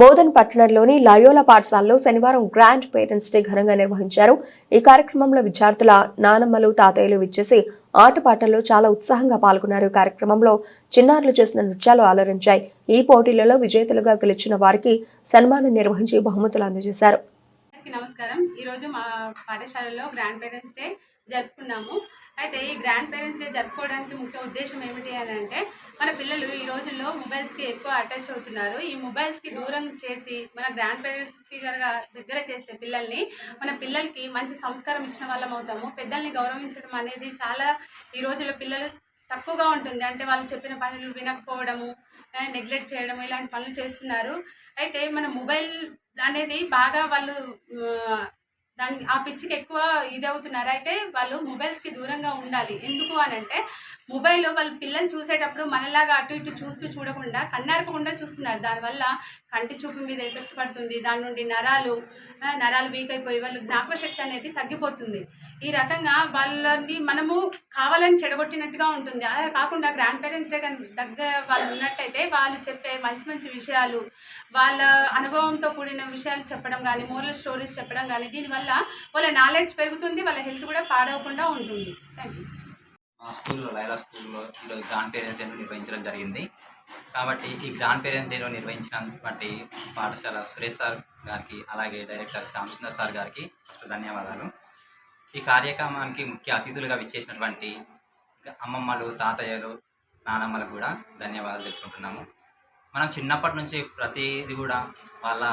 మోదన్ పట్టణంలోని లయోలా పాఠశాలలో శనివారం గ్రాండ్ పేరెంట్స్ డే ఘనంగా నిర్వహించారు. ఈ కార్యక్రమంలో విద్యార్థుల నానమ్మలు తాతయ్యలు విచ్చేసి ఆటపాటల్లో చాలా ఉత్సాహంగా పాల్గొన్నారు. ఈ కార్యక్రమంలో చిన్నారులు చేసిన నృత్యాలు ఆలరించాయి ఈ పోటీలలో విజేతలుగా గెలిచిన వారికి సన్మానం నిర్వహించి బహుమతులు అందజేశారు. నమస్కారం. ఈరోజు మా పాఠశాలలో గ్రాండ్ పేరెంట్స్ డే. జరుపుకున్నాము. అయితే ఈ గ్రాండ్ పేరెంట్స్ డే జరుపుకోవడానికి ముఖ్య ఉద్దేశం ఏమిటి అని అంటే మన పిల్లలు ఈ రోజుల్లో మొబైల్స్కి ఎక్కువ అటాచ్ అవుతున్నారు. ఈ మొబైల్స్కి దూరం చేసి మన గ్రాండ్ పేరెంట్స్కి కనుక దగ్గర చేస్తే పిల్లల్ని మన పిల్లలకి మంచి సంస్కారం ఇచ్చిన వాళ్ళం అవుతాము. పెద్దల్ని గౌరవించడం అనేది చాలా ఈ రోజుల్లో పిల్లలు తక్కువగా ఉంటుంది. అంటే వాళ్ళు చెప్పిన పనులు వినకపోవడము నెగ్లెక్ట్ చేయడం ఇలాంటి పనులు చేస్తున్నారు. అయితే మన మొబైల్ అనేది బాగా వాళ్ళు దాని ఆ పిచ్చికి ఎక్కువ ఇది అవుతున్నారు అయితే వాళ్ళు మొబైల్స్కి దూరంగా ఉండాలి. ఎందుకు అని అంటే మొబైల్లో వాళ్ళు పిల్లలు చూసేటప్పుడు మనలాగా అటు ఇటు చూస్తూ చూడకుండా కన్నార్పకుండా చూస్తున్నారు. దానివల్ల కంటి చూపు మీద ఎఫెక్ట్ పడుతుంది. దాని నుండి నరాలు నరాలు వీక్ అయిపోయి వాళ్ళ జ్ఞాపక శక్తి అనేది తగ్గిపోతుంది. ఈ రకంగా వాళ్ళని మనము కావాలని చెడగొట్టినట్టుగా ఉంటుంది. అలా కాకుండా గ్రాండ్ పేరెంట్స్ దగ్గర దగ్గర వాళ్ళు ఉన్నట్టయితే వాళ్ళు చెప్పే మంచి మంచి విషయాలు వాళ్ళ అనుభవంతో కూడిన విషయాలు చెప్పడం కానీ మోరల్ స్టోరీస్ చెప్పడం కానీ దీనివల్ల వాళ్ళ నాలెడ్జ్ పెరుగుతుంది వాళ్ళ హెల్త్ కూడా పాడవకుండా ఉంటుంది. థ్యాంక్ యూ మా స్కూల్లో లైలా స్కూల్లో ఈరోజు గ్రాండ్ పేరెంట్స్ డేను నిర్వహించడం జరిగింది. కాబట్టి ఈ గ్రాండ్ పేరెంట్స్ డేలో నిర్వహించినటువంటి పాఠశాల సురేష్ సార్ గారికి అలాగే డైరెక్టర్ శ్యామసుందర్ సార్ గారికి ఫస్ట్ ధన్యవాదాలు. ఈ కార్యక్రమానికి ముఖ్య అతిథులుగా విచ్చేసినటువంటి అమ్మమ్మలు తాతయ్యలు నానమ్మలకు కూడా ధన్యవాదాలు తెలుపుకుంటున్నాము. మనం చిన్నప్పటి నుంచి ప్రతిది కూడా వాళ్ళ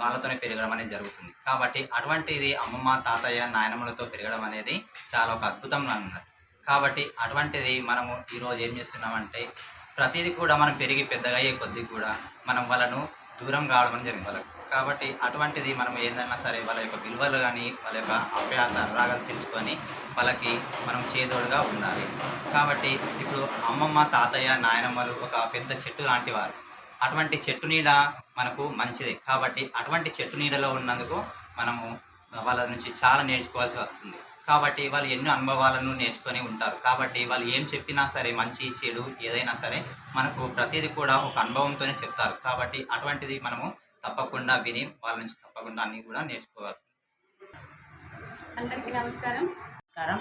వాళ్ళతోనే పెరగడం అనేది జరుగుతుంది. కాబట్టి అటువంటిది అమ్మమ్మ తాతయ్య నాయనమ్మలతో పెరగడం అనేది చాలా ఒక అద్భుతంగా ఉన్నది కాబట్టి అటువంటిది మనము ఈరోజు ఏం చేస్తున్నామంటే ప్రతిదీ కూడా మనం పెరిగి పెద్దగా అయ్యే కొద్దీ కూడా మనం వాళ్ళను దూరం కావడం అని జరిగింది వాళ్ళకు. కాబట్టి అటువంటిది మనం ఏదైనా సరే వాళ్ళ యొక్క విలువలు కానీ వాళ్ళ యొక్క అభ్యాస అనురాగాలు తెలుసుకొని వాళ్ళకి మనం చేదోడుగా ఉండాలి. కాబట్టి ఇప్పుడు అమ్మమ్మ తాతయ్య నాయనమ్మలు ఒక పెద్ద చెట్టు లాంటి వారు. అటువంటి చెట్టు నీడ మనకు మంచిది. కాబట్టి అటువంటి చెట్టు నీడలో ఉన్నందుకు మనము వాళ్ళ నుంచి చాలా నేర్చుకోవాల్సి వస్తుంది. కాబట్టి వాళ్ళు ఎన్నో అనుభవాలను నేర్చుకొని ఉంటారు. కాబట్టి వాళ్ళు ఏం చెప్పినా సరే మంచి చెడు ఏదైనా సరే మనకు ప్రతిదీ కూడా ఒక అనుభవంతోనే చెప్తారు. కాబట్టి అటువంటిది మనము తప్పకుండా విని వాళ్ళ నుంచి తప్పకుండా అన్నీ కూడా నేర్చుకోవాల్సి అందరికీ నమస్కారం. నమస్కారం.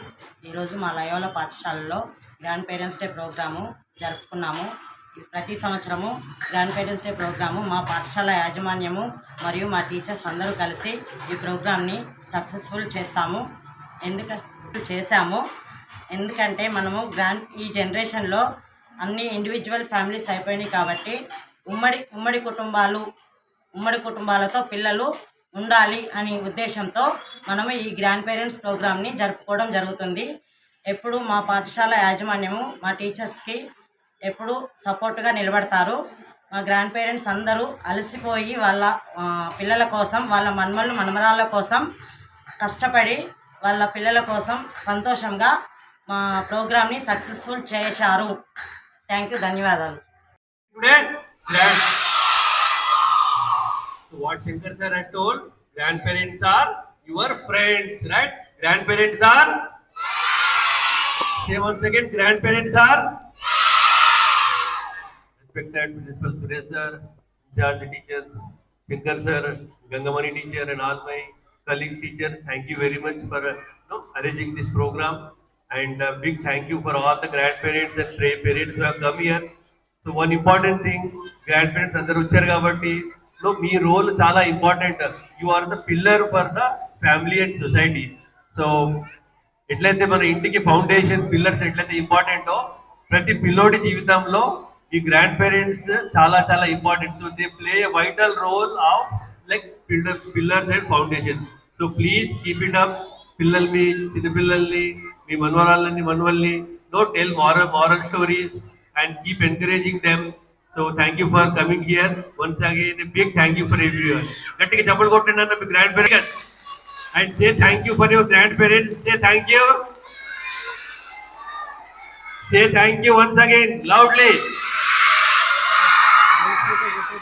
ఈరోజు మా లయోల పాఠశాలలో గ్రాండ్ పేరెంట్స్ డే ప్రోగ్రాము జరుపుకున్నాము. ప్రతి సంవత్సరము గ్రాండ్ పేరెంట్స్ డే ప్రోగ్రాము మా పాఠశాల యాజమాన్యము మరియు మా టీచర్స్ అందరూ కలిసి ఈ ప్రోగ్రామ్ని సక్సెస్ఫుల్ చేస్తాము. ఎందుకు చేశాము. ఎందుకంటే మనము గ్రాండ్ ఈ జనరేషన్లో అన్ని ఇండివిజువల్ ఫ్యామిలీస్ అయిపోయినాయి కాబట్టి ఉమ్మడి ఉమ్మడి కుటుంబాలు ఉమ్మడి కుటుంబాలతో పిల్లలు ఉండాలి అనే ఉద్దేశంతో మనము ఈ గ్రాండ్ పేరెంట్స్ ప్రోగ్రామ్ని జరుపుకోవడం జరుగుతుంది. ఎప్పుడు మా పాఠశాల యాజమాన్యము మా టీచర్స్కి ఎప్పుడూ సపోర్ట్గా నిలబడతారు. మా గ్రాండ్ పేరెంట్స్ అందరూ అలసిపోయి వాళ్ళ పిల్లల కోసం వాళ్ళ మన్మలు మనమరాళ్ళ కోసం కష్టపడి వాళ్ళ పిల్లల కోసం సంతోషంగా మా ప్రోగ్రామ్ని సక్సెస్ఫుల్ చేశారు. థ్యాంక్ యూ ధన్యవాదాలు. Grandparents. Are seven second grandparents are Respected Principal Suresh sir, charge teachers, Shankar sir, Gangamani teacher and all my colleagues teachers, thank you very much for uh, you know, arranging this program. And uh, big thank you for all the grandparents and stray parents who have come here. So one important thing grandparents అందరు వచ్చారు కాబట్టి no, మీ role చాలా important you are the pillar for the family and society so ఎట్లయితే మన ఇంటికి foundation pillars ఎట్లయితే ఇంపార్టెంటో ప్రతి పిల్లోడి జీవితంలో ఈ గ్రాండ్ పేరెంట్స్ చాలా చాలా important so they play a vital role of like pillar pillars and foundation so please keep it up పిల్లలు మీ చిన్నపిల్లల్ని మీ మనవరాళ్ళని మనవల్ని no tell moral moral stories and keep encouraging them. So thank you for coming here. Once again, a big thank you for everyone. గట్టిగా చప్పలు కొట్టండి అన్న మీ grandparents and say thank you for your grandparents say thank you say thank you once again loudly